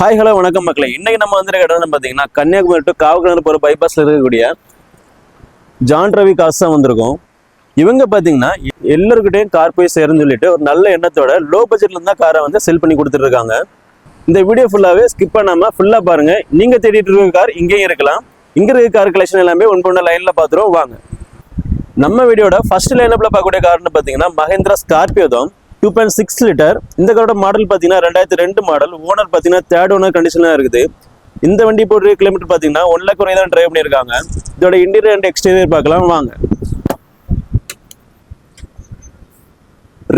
Hi hello வணக்கம் மக்களே. இன்னைக்கு நம்ம வந்துருக்க இடம் பார்த்தீங்கன்னா கன்னியாகுமரி டு காவக்கிணறு போகிற பைபாஸில் இருக்கக்கூடிய ஜான் ரவி காசு தான் வந்திருக்கோம். இவங்க பார்த்தீங்கன்னா எல்லாருக்கிட்டையும் கார் போய் சேருன்னு சொல்லிட்டு ஒரு நல்ல எண்ணத்தோட லோ பட்ஜெட்ல தான் காரை வந்து செல் பண்ணி கொடுத்துட்ருக்காங்க இந்த வீடியோ ஃபுல்லாகவே ஸ்கிப் பண்ணாமல் ஃபுல்லாக பாருங்கள் நீங்கள் தேடிட்டு இருக்க கார் இங்கேயும் இருக்கலாம். இங்கே இருக்க கார் கலெக்ஷன் எல்லாமே ஒன்று பொண்ணு லைனில் பார்த்துருவோம் வாங்க. நம்ம வீடியோட ஃபர்ஸ்ட் லைனப்பில் பார்க்கக்கூடிய கார்னு பார்த்தீங்கன்னா மஹேந்திரா ஸ்கார்பியோ தான். டூ பாயிண்ட் சிக்ஸ் லிட்டர் இந்த காரோட மாடல் பார்த்தீங்கன்னா ரெண்டாயிரத்தி ரெண்டு மாடல் ஓனர் பார்த்தீங்கன்னா தேர்ட் ஓனர் கண்டிஷனாக இருக்குது. இந்த வண்டி போடுற கிலோமீட்டர் பார்த்தீங்கன்னா ஒன் லேக் குறைய தான் டிரைவ் பண்ணியிருக்காங்க. இதோட இன்டீரியர் அண்ட் எக்ஸ்டீரியர் பார்க்கலாம். வாங்க.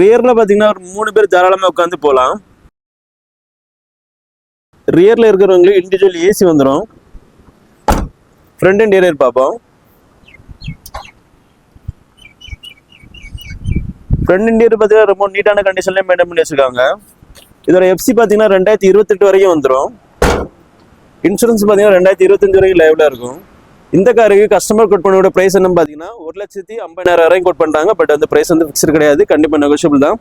ரியரில் பார்த்தீங்கன்னா ஒரு மூணு பேர் தாராளமாக உட்காந்து போகலாம். ரியரில் இருக்கிறவங்களுக்கு இண்டிவிஜுவல் ஏசி வந்துடும் ஃப்ரண்ட் இன்டீரியர் பார்ப்போம். ஃப்ரண்ட் இன்டீரியர் பார்த்தீங்கன்னா ரொம்ப நீட்டான கண்டிஷன்லேயே மெயின்டைன் பண்ணி வச்சிருக்காங்க. இதோட எஃப்சி பார்த்தீங்கன்னா ரெண்டாயிரத்தி இருபத்தெட்டு வரைக்கும் வந்துடும் இன்சூரன்ஸ் பார்த்தீங்கன்னா ரெண்டாயிரத்தி இருபத்தஞ்சு வரைக்கும் லைவ்ல இருக்கும். இந்த காருக்கு கஸ்டமர் கோட் பண்ணோட ப்ரைஸ் என்ன பார்த்தீங்கன்னா ஒரு லட்சத்தி ஐம்பதாயிரம் வரையும் கோட் பண்ணுறாங்க பட் அந்த ப்ரைஸ் வந்து ஃபிக்ஸ்டு கிடையாது. கண்டிப்பாக நெகோஷியபிள் தான்.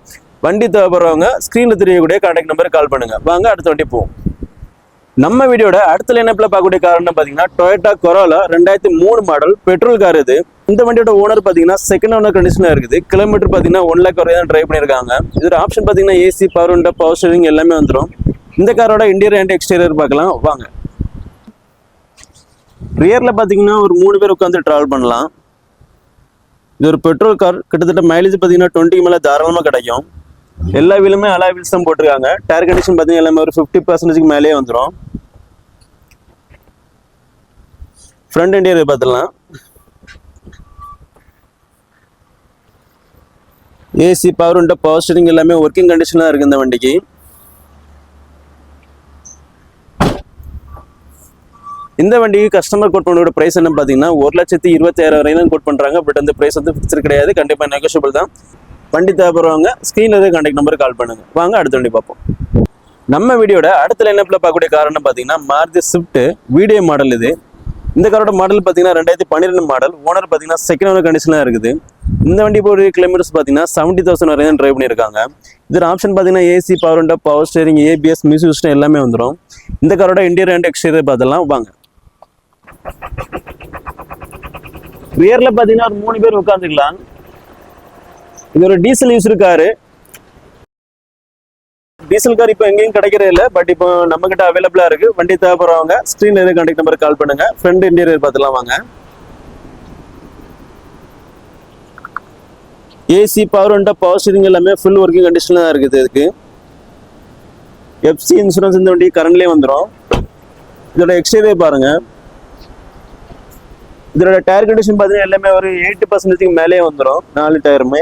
வண்டி தேவைப்படுறவங்க ஸ்க்ரீனில் தெரியக்கூடிய கான்டாக்ட் நம்பருக்கு கால் பண்ணுங்க. வாங்க அடுத்த வண்டி போவோம். நம்ம வீடியோட அடுத்த லைனப்ல பார்க்கக்கூடிய காரணம் பார்த்தீங்கன்னா டொயோட்டா கொரோலா ரெண்டாயிரத்தி மூணு மாடல் பெட்ரோல் கார் இது. இந்த வண்டியோட ஓனர் பார்த்தீங்கன்னா செகண்ட் ஓனர் கண்டிஷனாக இருக்குது. கிலோமீட்டர் பார்த்தீங்கன்னா ஒன் லேக் வரை தான் ட்ரைவ் பண்ணியிருக்காங்க. இதோட ஆப்ஷன் பார்த்தீங்கன்னா AC power window power steering எல்லாமே வந்துடும் இந்த காரோட இன்டீரியர் அண்ட் எக்ஸ்டீரியர் பார்க்கலாம். வாங்க. ரியரில் பார்த்தீங்கன்னா ஒரு மூணு பேர் உட்காந்து ட்ராவல் பண்ணலாம். இது ஒரு பெட்ரோல் கார் கிட்டத்தட்ட மைலேஜ் பார்த்தீங்கன்னா டுவெண்ட்டிக்கு மேலே தாராளமாக கிடைக்கும். எல்லா வீலுமே அலா வீல்ஸ் தான் போட்டிருக்காங்க. டயர் கண்டிஷன் பார்த்தீங்கன்னா எல்லாமே ஒரு ஃபிஃப்டி பர்சன்டேஜ்க்கு மேலேயே வந்துடும் ஃப்ரண்ட் இன்டீரியர் பார்த்துடலாம். AC power window power steering எல்லாமே ஒர்க்கிங் கண்டிஷனாக இருக்குது இந்த வண்டிக்கு. இந்த வண்டிக்கு கஸ்டமர் கோட் பண்ணோட பிரைஸ் என்ன பார்த்தீங்கன்னா ஒரு லட்சத்தி இருபத்தாயிரம் வரையும் கோட் பண்ணுறாங்க பட் அந்த ப்ரைஸ் வந்து ஃபிக்ஸ்டு கிடையாது. கண்டிப்பாக நெகோஷியபிள் தான். வண்டி தேவைப்படுறவங்க ஸ்க்ரீனில் இருக்க கான்டாக்ட் நம்பருக்கு கால் பண்ணுங்க. வாங்க அடுத்த வண்டி பார்ப்போம். நம்ம வீடியோட அடுத்த லைனப்பில் பார்க்கக்கூடிய காரணம் பார்த்தீங்கன்னா மாருதி ஸ்விஃப்ட் வீடியோ மாடல் இது. இந்த காரோட மாடல் பார்த்தீங்கன்னா ரெண்டாயிரத்தி பன்னிரெண்டு மாடல் ஓனர் பார்த்தீங்கன்னா செகண்ட் ஓனர் கண்டிஷனாக இருக்குது. இந்த வண்டி போகிற கிலோமீட்டர்ஸ் பார்த்தீங்கன்னா செவன்ட்டி தௌசண்ட் வரையும் ட்ரைவ் பண்ணியிருக்காங்க. இதில் ஆப்ஷன் பார்த்தீங்கன்னா AC power window power steering ABS music system எல்லாமே வந்துடும் இந்த காரோட இன்டீரியர் அண்ட் எக்ஸ்டீரியர் பார்த்தலாம் வாங்க. ரியரில் பார்த்தீங்கன்னா ஒரு மூணு பேர் உட்காந்துக்கலாம் இது ஒரு diesel used car diesel car இப்போ எங்கேயும் கிடைக்கிறே இல்லை பட் இப்போ நம்ம கிட்ட அவைலபிளா இருக்கு. வண்டி தேவைப்படுறவங்க ஸ்க்ரீன்ல இருக்க கான்டாக்ட் நம்பருக்கு கால் பண்ணுங்க. ஃப்ரண்ட் இன்டீரியர் பார்த்துலாம் வாங்க. AC power window power steering எல்லாமே ஃபுல் ஒர்க்கிங் கண்டிஷனில் தான் இருக்குது இதுக்கு. எஃப்சி இன்சூரன்ஸ் இந்த வண்டி கரண்ட்லேயே வந்துடும் இதோட எக்ஸ்டீரியர் பாருங்க. இதோட டயர் கண்டிஷன் பார்த்தீங்கன்னா எல்லாமே ஒரு எயிட்டி பர்சன்டேஜ்க்கு மேலேயே வந்துடும் நாலு டயருமே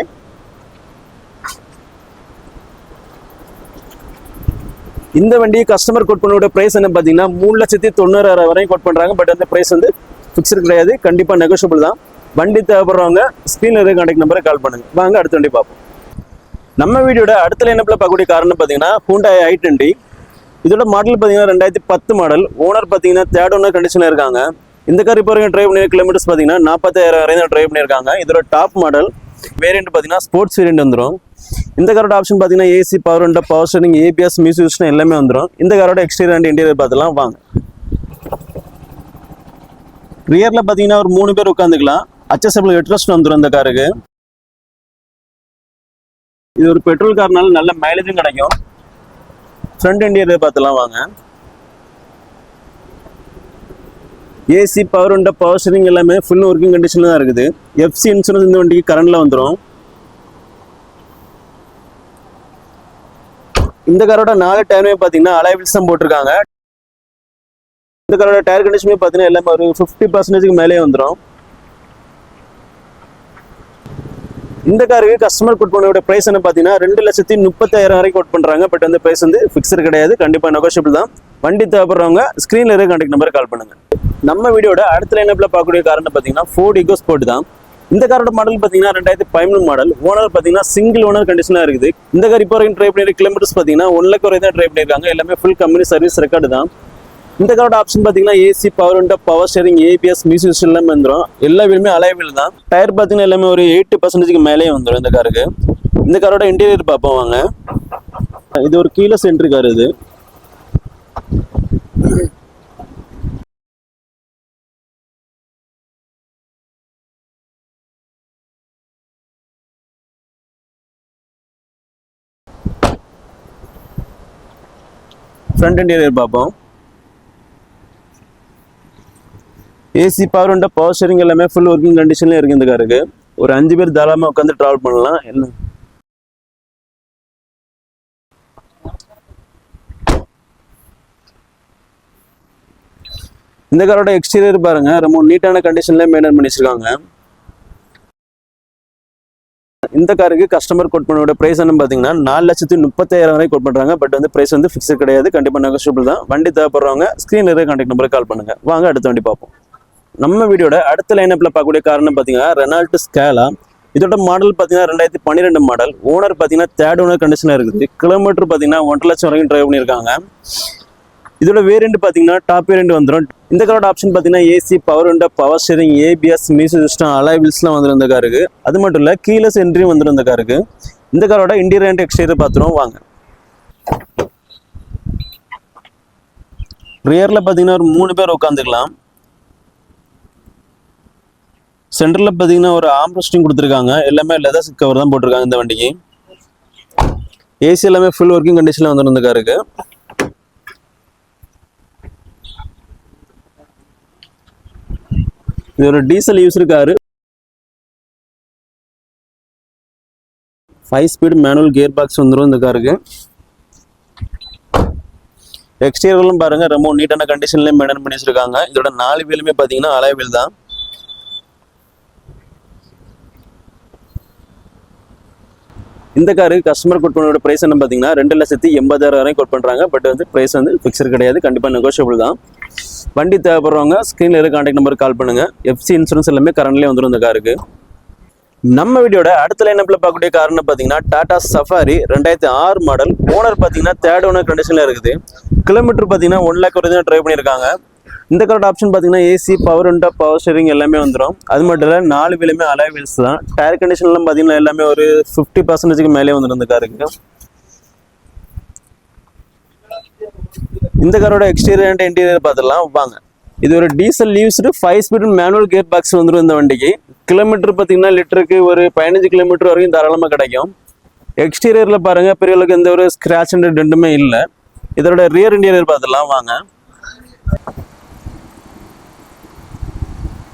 இந்த வண்டி கஸ்டமர் கோட் பண்ணோட ப்ரைஸ் என்ன பார்த்தீங்கன்னா மூணு லட்சத்தி தொண்ணூறாயிரம் வரையும் கோட் பண்ணுறாங்க பட் அந்த ப்ரைஸ் வந்து ஃபிக்ஸ்டு கிடையாது. கண்டிப்பாக நெகோஷியபிள் தான். வண்டி தேவைப்படுறவங்க ஸ்க்ரீனில் இருக்க கான்டாக்ட் நம்பரை கால் பண்ணுங்க. வாங்க அடுத்த வண்டி பார்ப்போம். நம்ம வீடியோட அடுத்த லைனப்பில் பார்க்கக்கூடிய காரணம் பார்த்தீங்கன்னா ஹூண்டாய் ஐ டுவெண்ட்டி இதோட மாடல் பார்த்தீங்கன்னா ரெண்டாயிரத்தி பத்து மாடல் ஓனர் பார்த்தீங்கன்னா தேர்ட் ஓனர் கண்டிஷனில் இருக்காங்க. இந்த கார் இப்போ வரைக்கும் ட்ரைவ் பண்ணி கிலோமீட்டர்ஸ் பார்த்தீங்கன்னா நாற்பத்தாயிரம் வரையும் தான் ட்ரைவ் பண்ணியிருக்காங்க. இதோட டாப் மாடல் வேரியண்ட் பார்த்தீங்கன்னா ஸ்போர்ட்ஸ் வேரியண்ட் வந்துடும் இந்த காரோட ஆப்ஷன் பார்த்தீங்கன்னா AC power window power steering ABS music எல்லாமே வந்துடும் இந்த காரோட எக்ஸ்டீரியர் அண்ட் இன்டீரியர் பார்த்துலாம் வாங்க. ரியரில் பார்த்தீங்கன்னா ஒரு மூணு பேர் உட்காந்துக்கலாம் அச்சசபிள் ஹெட்ரஸ்ட் வந்துடும் இந்த காருக்கு இது ஒரு பெட்ரோல் கார்னால நல்ல மைலேஜும் கிடைக்கும். ஃப்ரண்ட் இன்டீரியர் பார்த்துலாம் வாங்க. AC power window power steering எல்லாமே ஃபுல் ஒர்க்கிங் கண்டிஷனில் தான் இருக்குது. எஃப்சி இன்சூரன்ஸ் இந்த வண்டிக்கு கரண்டில் வந்துடும் இந்த காரோட நாலு டயருமே பார்த்தீங்கன்னா அலைவில்ஸ் தான் போட்டிருக்காங்க. இந்த காரோட டயர் கண்டிஷனுமே பார்த்தீங்கன்னா எல்லாமே ஒரு ஃபிஃப்டி பர்சன்டேஜ்க்கு மேலே வந்துடும் இந்த காருக்கு கஸ்டமர் கோட் பண்ணோட ப்ரைஸ் என்ன பார்த்தீங்கன்னா ரெண்டு லட்சத்தி முப்பத்தாயிரம் வரைக்கும் கோட் பண்ணுறாங்க பட் அந்த ப்ரைஸ் வந்து ஃபிக்ஸ்டு கிடையாது. கண்டிப்பாக நெகோஷியபிள் தான். வண்டி தேவைப்படுறவங்க ஸ்க்ரீனில் இருக்க கான்டாக்ட் நம்பர் கால் பண்ணுங்க. நம்ம வீடியோட அடுத்த லைனப்பில் பார்க்கக்கூடிய காரணம் பார்த்தீங்கன்னா ஃபோர்ட் இகோ ஸ்போர்ட் தான். இந்த காரோட மாடல் பார்த்தீங்கன்னா ரெண்டாயிரத்தி பதிமூணு மாடல் ஓனர் பார்த்தீங்கன்னா சிங்கிள் ஓனர் கண்டிஷனாக இருக்குது. இந்த கார் இப்போ வரைக்கும் ட்ரை பண்ணி கிலோமீட்டர்ஸ் பார்த்தீங்கன்னா ஒன் லேக் வரை தான் ட்ரை பண்ணியிருக்காங்க எல்லாமே ஃபுல் கம்பெனி சர்வீஸ் ரெக்கார்டு தான். இந்த காரோட ஆப்ஷன் பார்த்தீங்கன்னா AC power window power steering ABS music system எல்லாமே வந்துடும் எல்லா வீலுமே அலைவில் தான். டயர் பார்த்தீங்கன்னா எல்லாமே ஒரு எயிட்டி பர்சன்டேஜ்க்கு மேலேயே வந்துடும் இந்த காருக்கு. இந்த காரோட இன்டீரியர் பார்ப்போம் வாங்க. இது ஒரு கீழே சென்ட்ரு கார் இது. ஃப்ரண்ட் இன்டீரியர் பார்ப்போம். ஏசி பவர் உண்ட பவர் ஷேரிங் எல்லாமே ஃபுல் ஒர்க்கிங் கண்டிஷன்ல இருக்குது இந்த காருக்கு. ஒரு அஞ்சு பேர் தாராளமாக உட்காந்து ட்ராவல் பண்ணலாம். என்ன? இந்த காரோட எக்ஸ்டீரியர் பாருங்க. ரொம்ப நீட்டான கண்டிஷன்ல மெயின்டைன் பண்ணி வச்சிருக்காங்க. இந்த காருக்கு கஸ்டமர் கோட் பண்ணோட ப்ரைஸ் என்ன பார்த்தீங்கன்னா நாலு லட்சத்தி முப்பத்தாயிரம் வரை கோட் பண்ணுறாங்க பட் வந்து ப்ரைஸ் வந்து ஃபிக்ஸட் கிடையாது. கண்டிப்பாக நெகோஷியபிள் தான். வண்டி தேவைப்படுறவங்க ஸ்க்ரீனில் இருக்க கான்டாக்ட் நம்பருக்கு கால் பண்ணுங்கள் வாங்க அடுத்த வண்டி பார்ப்போம். நம்ம வீடியோட அடுத்த லைனப்பில் பார்க்கக்கூடிய காரணம் பார்த்தீங்கன்னா ரெனால்ட் ஸ்கேலா இதோட மாடல் பார்த்தீங்கன்னா ரெண்டாயிரத்தி பன்னிரெண்டு மாடல் ஓனர் பார்த்தீங்கன்னா தேர்ட் ஓனர் கண்டிஷனாக இருக்குது. கிலோமீட்டர் பார்த்தீங்கன்னா ஒன்றரை லட்சம் வரைக்கும் ட்ரைவ் பண்ணியிருக்காங்க. இதோட வேரியண்ட் பார்த்தீங்கன்னா டாப் வேரியண்ட் வந்துடும் இந்த காரோட ஆப்ஷன் பார்த்தீங்கன்னா AC power window power steering ABS music system அலைவில்ஸ்லாம் வந்துடும் இந்த காருக்கு அது மட்டும் இல்லை கீழஸ் சென்ட்ரியும் வந்துடும் இந்த காருக்கு இந்த காரோட இன்டீரியர் அண்ட் எக்ஸ்டீரியர் பார்த்துருவோம் வாங்க. ரியரில் பார்த்தீங்கன்னா ஒரு மூணு பேர் உட்காந்துக்கலாம். சென்டரில் பார்த்தீங்கன்னா ஒரு ஆம்ரெஸ்டிங் கொடுத்துருக்காங்க. எல்லாமே லெதர் கவர் தான் போட்டிருக்காங்க இந்த வண்டிக்கு. ஏசி எல்லாமே ஃபுல் ஒர்க்கிங் கண்டிஷனில் வந்துடும் இந்த காருக்கு இது ஒரு டீசல் யூஸ் இருக்காரு five speed manual gear box வந்துடும் இந்த காருக்கு எக்ஸ்டீரியர்களும் பாருங்க ரொம்ப நீட்டான கண்டிஷன்லேயும் மெயின்டைன் பண்ணி வச்சுருக்காங்க. இதோட நாலு வீலுமே பார்த்தீங்கன்னா அலை வீல் தான். இந்த காரு கஸ்டமர் கோட் பண்ணோட ப்ரைஸ் என்ன பார்த்தீங்கன்னா ரெண்டு லட்சத்தி எண்பதாயிரம் வரைக்கும் கோட் பண்ணுறாங்க பட் வந்து ப்ரைஸ் வந்து ஃபிக்ஸர் கிடையாது. கண்டிப்பாக நெகோஷியபிள் தான். வண்டி தேவைப்படுறவங்க ஸ்க்ரீனில் இருக்க கான்டாக்ட் நம்பருக்கு கால் பண்ணுங்க. எஃப்சி இன்சூரன்ஸ் எல்லாமே கரண்ட்லேயே வந்துடும் இந்த காருக்கு நம்ம வீடியோட அடுத்த லைனப்பில் பார்க்கக்கூடிய காரணம் பார்த்தீங்கன்னா டாடா சஃபாரி ரெண்டாயிரத்தி ஆறு மாடல் ஓனர் பார்த்தீங்கன்னா தேர்ட் ஓனர் கண்டிஷனில் இருக்குது. கிலோமீட்டர் பார்த்தீங்கன்னா ஒன் லேக் வரைக்கும் ட்ரைவ் பண்ணியிருக்காங்க. இந்த காரோட ஆப்ஷன் பார்த்தீங்கன்னா AC power window power steering எல்லாமே வந்துடும் அது மட்டும் இல்லை நாலு வீலுமே அலாய் வீல்ஸ் தான். டயர் கண்டிஷன்லாம் பார்த்தீங்கன்னா எல்லாமே ஒரு ஃபிஃப்டி பர்சன்டேஜ்க்கு மேலே வந்துடும் இந்த காருக்கு இந்த காரோட எக்ஸ்டீரியர் அண்ட் இன்டீரியர் பார்த்துடலாம் வாங்க. இது ஒரு diesel used five speed manual gear box வந்துடும் இந்த வண்டிக்கு. கிலோமீட்டர் பார்த்தீங்கன்னா லிட்டருக்கு ஒரு பதினஞ்சு கிலோமீட்டர் வரைக்கும் தாராளமாக கிடைக்கும். எக்ஸ்டீரியரில் பாருங்க பெரிய அளவுக்கு எந்த ஒரு ஸ்க்ராட்ச் அண்ட் டென்ட்டுமே இல்லை. இதோட ரியர் இன்டீரியர் பார்த்துடலாம் வாங்க.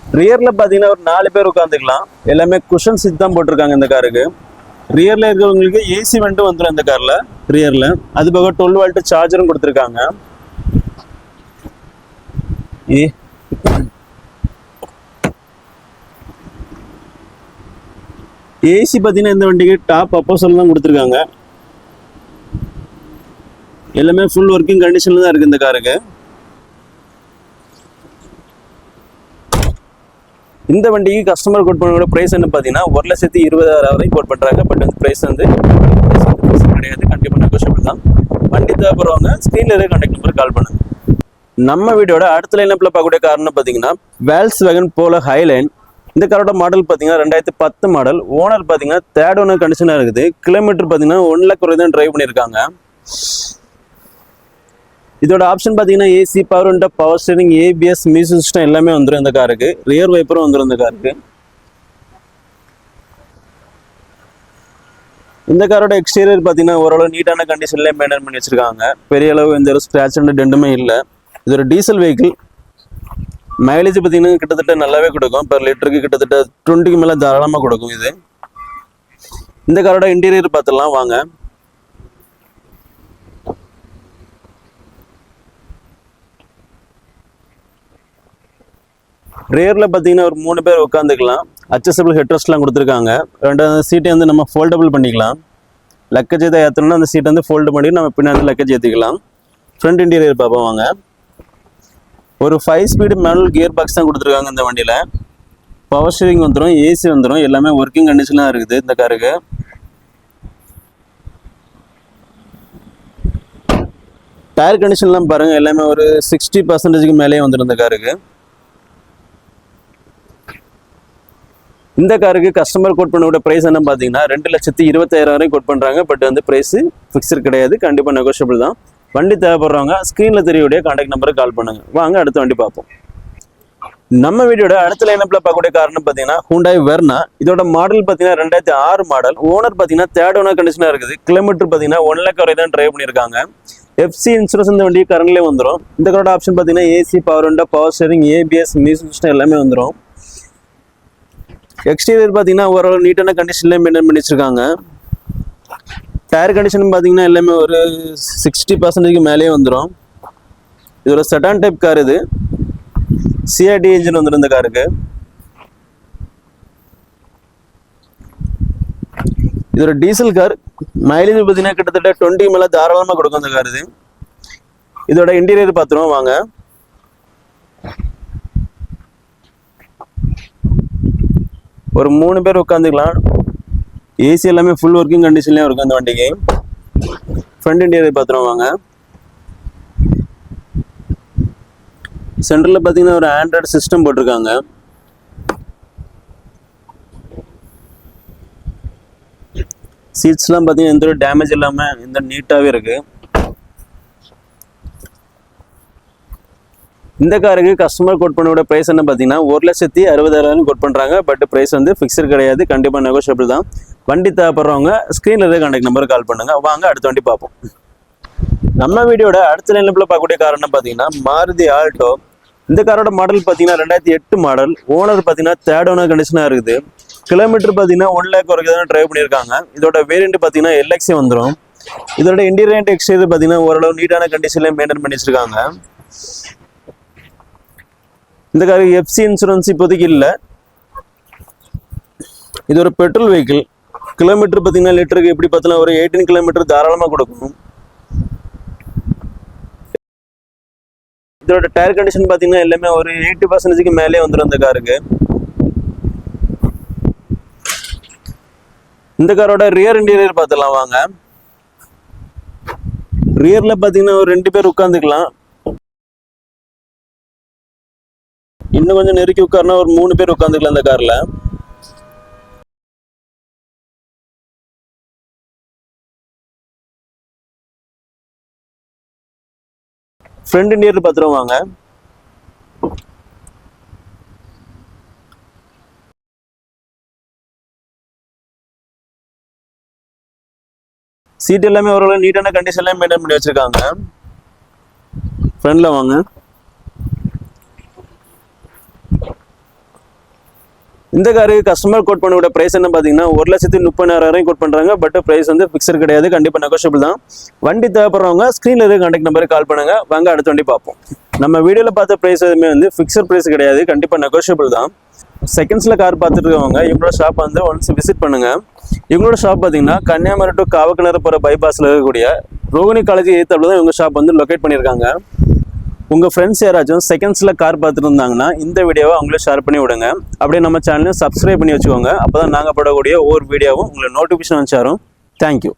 ரியரில் பார்த்தீங்கன்னா ஒரு நாலு பேர் உட்காந்துக்கலாம் எல்லாமே குஷன் சீட் தான் போட்டிருக்காங்க இந்த காருக்கு ரியரில் இருக்கிறவங்களுக்கு ஏசி வந்துட்டு வந்துடும் இந்த காரில் ரியரில் அது போக டுவெல் வால்ட்டு சார்ஜரும் கொடுத்துருக்காங்க. ஏ. ஏசி பார்த்தீங்கன்னா இந்த வண்டிக்கு டாப் அப்போசல் தான் கொடுத்துருக்காங்க. எல்லாமே ஃபுல் ஒர்க்கிங் கண்டிஷனில் தான் இருக்குது இந்த காருக்கு இந்த வண்டிக்கு கஸ்டமர் கோட் பண்ணோட ப்ரைஸ் என்ன பார்த்தீங்கன்னா ஒரு லட்சத்தி இருபதாயிரம் வரைக்கும் கோட் பண்ணுறாங்க பட் வந்து ப்ரைஸ் வந்து கிடையாது. கண்டிப்பாக நெகோஷியபிள் தான். வண்டி தேவைப்படுறவங்க ஸ்க்ரீனில் இருக்க கான்டாக்ட் நம்பர் கால் பண்ணுங்க. நம்ம வீடியோட அடுத்த லைனப்பில் பார்க்கக்கூடிய காரணம் பார்த்தீங்கன்னா வேல்ஸ் வேகன் போல ஹைலைன் இந்த காரோட மாடல் பார்த்தீங்கன்னா ரெண்டாயிரத்தி பத்து மாடல் ஓனர் பார்த்தீங்கன்னா தேர்ட் ஓனர் கண்டிஷனாக இருக்குது. கிலோமீட்டர் பார்த்தீங்கன்னா ஒன் லேக் வரை தான் ட்ரைவ் பண்ணியிருக்காங்க. இதோட ஆப்ஷன் பார்த்தீங்கன்னா AC power window power steering ABS music system எல்லாமே வந்துடும் இந்த காருக்கு ரியர் வைப்பரும் வந்துடும் இந்த காருக்கு இந்த காரோட எக்ஸ்டீரியர் பார்த்தீங்கன்னா ஓரளவு நீட்டான கண்டிஷன்ல மெயின்டைன் பண்ணி வச்சிருக்காங்க. பெரிய அளவு எந்த ஒரு ஸ்க்ராட்ச் அண்ட் டெண்டுமே இல்லை. இது ஒரு டீசல் வெஹிக்கிள் மைலேஜ் பார்த்தீங்கன்னா கிட்டத்தட்ட நல்லாவே கொடுக்கும். பெர் லிட்டருக்கு கிட்டத்தட்ட டுவெண்ட்டிக்கு மேலே தாராளமாக கொடுக்கும் இது. இந்த காரோட இன்டீரியர் பார்த்துடலாம். வாங்க. ரேரில் பார்த்தீங்கன்னா ஒரு மூணு பேர் உட்காந்துக்கலாம் அட்ஜஸ்டபிள் ஹெட்ரஸ்ட்லாம் கொடுத்துருக்காங்க. ரெண்டாவது சீட்டை வந்து நம்ம ஃபோல்டபுள் பண்ணிக்கலாம். லக்கேஜ் தான் ஏற்றணும்னா அந்த சீட்டை வந்து ஃபோல்டு பண்ணி நம்ம பின்னாடி லக்கேஜ் ஏற்றிக்கலாம் ஃப்ரண்ட் இன்டீரியர் பார்ப்போம் வாங்க. ஒரு five speed manual gear box தான் கொடுத்துருக்காங்க இந்த வண்டியில். பவர் ஸ்டீரிங் வந்துடும் ஏசி வந்துடும் எல்லாமே ஒர்க்கிங் கண்டிஷனாக இருக்குது இந்த காருக்கு. டயர் கண்டிஷன்லாம் பாருங்கள் எல்லாமே ஒரு சிக்ஸ்டி பர்சன்டேஜுக்கு மேலேயே வந்துடும் இந்த காருக்கு. இந்த காருக்கு கஸ்டமர் கோட் பண்ணோட ப்ரைஸ் என்ன பார்த்தீங்கன்னா ரெண்டு லட்சத்தி இருபத்தாயிரம் வரைக்கும் கோட் பண்ணுறாங்க பட் வந்து ப்ரைஸ் ஃபிக்ஸ்டு கிடையாது. கண்டிப்பாக நெகோஷியபிள் தான். வண்டி தேவைப்படுறவங்க ஸ்க்ரீனில் தெரியக்கூடிய கான்டாக்ட் நம்பருக்கு கால் பண்ணுங்க. வாங்க அடுத்த வண்டி பார்ப்போம். நம்ம வீடியோட அடுத்த லைனப்பில் பார்க்கக்கூடிய காரணம் பார்த்தீங்கன்னா ஹூண்டாய் வெர்னா இதோட மாடல் பார்த்தீங்கன்னா ரெண்டாயிரத்தி ஆறு மாடல் ஓனர் பார்த்தீங்கன்னா தேர்ட் ஓனர் கண்டிஷனாக இருக்குது. கிலோமீட்டர் பார்த்தீங்கன்னா ஒன் லேக் வரை தான் ட்ரைவ் பண்ணியிருக்காங்க. எஃப்சி இன்சூரன்ஸ் இந்த வண்டி கரண்ட்லேயே வந்துடும் இந்த காரோட ஆப்ஷன் பார்த்தீங்கன்னா AC power window power steering ABS music system எல்லாமே வந்துடும் எக்ஸ்டீரியர் பார்த்தீங்கன்னா ஓரளவு நீட்டான கண்டிஷன்லேயே மெயின்டைன் பண்ணி வச்சிருக்காங்க டயர் கண்டிஷன் பார்த்தீங்கன்னா எல்லாமே ஒரு சிக்ஸ்டி பர்சன்டேஜ்க்கு மேலேயே வந்துடும் இதோட செட்டான் டைப் கார் இது. சிஆர்டி இன்ஜின் வந்துடும் இந்த காருக்கு இதோட டீசல் கார் மைலேஜ் பார்த்தீங்கன்னா கிட்டத்தட்ட டுவெண்ட்டி மேலே தாராளமாக கொடுக்கும் இந்த கார் இது. இதோட இன்டீரியர் பார்த்துருவோம் வாங்க. ஒரு மூணு பேர் உட்காந்துக்கலாம். ஏசி எல்லாமே ஃபுல் ஒர்க்கிங் கண்டிஷன்லேயும் இருக்கும் அந்த வண்டிக்கு. ஃப்ரண்ட் இன்டீரியர் பார்த்துருவோம் வாங்க. சென்டரில் பார்த்தீங்கன்னா ஒரு ஆண்ட்ராய்டு சிஸ்டம் போட்டிருக்காங்க. சீட்ஸ்லாம் பார்த்தீங்கன்னா எந்த ஒரு டேமேஜ் இல்லாமல் இந்த நீட்டாகவே இருக்கு. இந்த காருக்கு கஸ்டமர் கோட் பண்ணோட ப்ரைஸ் என்ன பார்த்தீங்கன்னா ஒரு லட்சத்தி அறுபதாயிரம் கோட் பண்ணுறாங்க பட் ப்ரைஸ் வந்து ஃபிக்ஸர் கிடையாது கண்டிப்பாக நெகோஷியபிள் தான். வண்டி தேவைப்படுறவங்க ஸ்க்ரீனில் இருக்க கான்டாக்ட் நம்பருக்கு கால் பண்ணுங்க. வாங்க அடுத்த வண்டி பார்ப்போம். நம்ம வீடியோட அடுத்த நிலப்பில் பார்க்கக்கூடிய கார் என்ன பார்த்தீங்கன்னா மாருதி ஆல்டோ இந்த காரோட மாடல் பார்த்தீங்கன்னா ரெண்டாயிரத்தி எட்டு மாடல் ஓனர் பார்த்தீங்கன்னா தேர்ட் ஓனர் கண்டிஷனாக இருக்குது. கிலோமீட்டர் பார்த்தீங்கன்னா ஒன் லேக் வரைக்கும் தான் ட்ரைவ் பண்ணியிருக்காங்க. இதோட வேரியண்ட் பார்த்தீங்கன்னா எல்எக்ஸி வந்துடும் இதோட இன்டீரியர் எக்ஸ்டீரியர் பார்த்தீங்கன்னா ஓரளவு நீட்டான கண்டிஷன்லேயே மெயின்டைன் பண்ணி வச்சிருக்காங்க. இந்த கார் எஃப்சி இன்சூரன்ஸ் இப்போதைக்கு இல்லை. இது ஒரு பெட்ரோல் வெஹிக்கிள் கிலோமீட்டர் பார்த்தீங்கன்னா லிட்டருக்கு எப்படி பார்த்தீங்கன்னா ஒரு எயிட்டீன் கிலோமீட்டர் தாராளமாக கொடுக்கும். இதோட டயர் கண்டிஷன் பார்த்தீங்கன்னா எல்லாமே ஒரு எயிட்டி பர்சன்டேஜ்க்கு மேலே வந்துடும் இந்த காருக்கு. இந்த காரோட ரியர் இன்டீரியர் பார்த்துலாம் வாங்க. ரியரில் பார்த்தீங்கன்னா ஒரு ரெண்டு பேர் உட்காந்துக்கலாம் இன்னும் கொஞ்சம் நெருக்கி உட்காருனா ஒரு மூணு பேர் உட்காந்துக்கலாம் அந்த கார்ல. ஃப்ரெண்டு நேரில் பார்த்துருவோம் வாங்க. சீட் எல்லாமே ஓரளவு நீட்டான கண்டிஷன்ல மெயின்டைன் பண்ணி வச்சிருக்காங்க. ஃப்ரெண்ட்ல வாங்க. இந்த காருக்கு கஸ்டமர் கோட் பண்ணோட ப்ரைஸ் என்ன பார்த்தீங்கன்னா ஒரு லட்சத்தி முப்பதாயிரம் கோட் பண்ணுறாங்க பட் ப்ரைஸ் வந்து ஃபிக்ஸர் கிடையாது. கண்டிப்பாக நெகோஷியபிள் தான். வண்டி தேவைப்படுறவங்க ஸ்க்ரீனில் இருக்க கான்டாக்ட் நம்பருக்கு கால் பண்ணுங்க. வாங்க அடுத்த வண்டி பார்ப்போம். நம்ம வீடியோவில் பார்த்த ப்ரைஸ் எதுவுமே வந்து ஃபிக்ஸட் ப்ரைஸ் கிடையாது. கண்டிப்பாக நெகோஷியபிள் தான். செகண்ட்ஸில் கார் பார்த்துட்டு இருக்கவங்க இவங்களோட ஷாப் வந்து ஒன்ஸ் விசிட் பண்ணுங்க. இவங்களோட ஷாப் பார்த்தீங்கன்னா கன்னியாகுமரி டு காவக்கிணறு போகிற பைபாஸில் இருக்கக்கூடிய ரோகிணி காலேஜ் ஏத்தாப்புல தான் இவங்க ஷாப் வந்து லொக்கேட் பண்ணியிருக்காங்க. உங்கள் ஃப்ரெண்ட்ஸ் யாராச்சும் செகண்ட்ஸில் கார் பார்த்துட்டு இருந்தாங்கன்னா இந்த வீடியோவை அவங்களே ஷேர் பண்ணி விடுங்க. அப்படியே நம்ம சேனலையும் சப்ஸ்கிரைப் பண்ணி வச்சுக்கோங்க. அப்போ தான் நாங்கள் போடக்கூடிய ஒவ்வொரு வீடியோவும் உங்களுக்கு நோட்டிஃபிகேஷன் வச்சாரும் தேங்க்யூ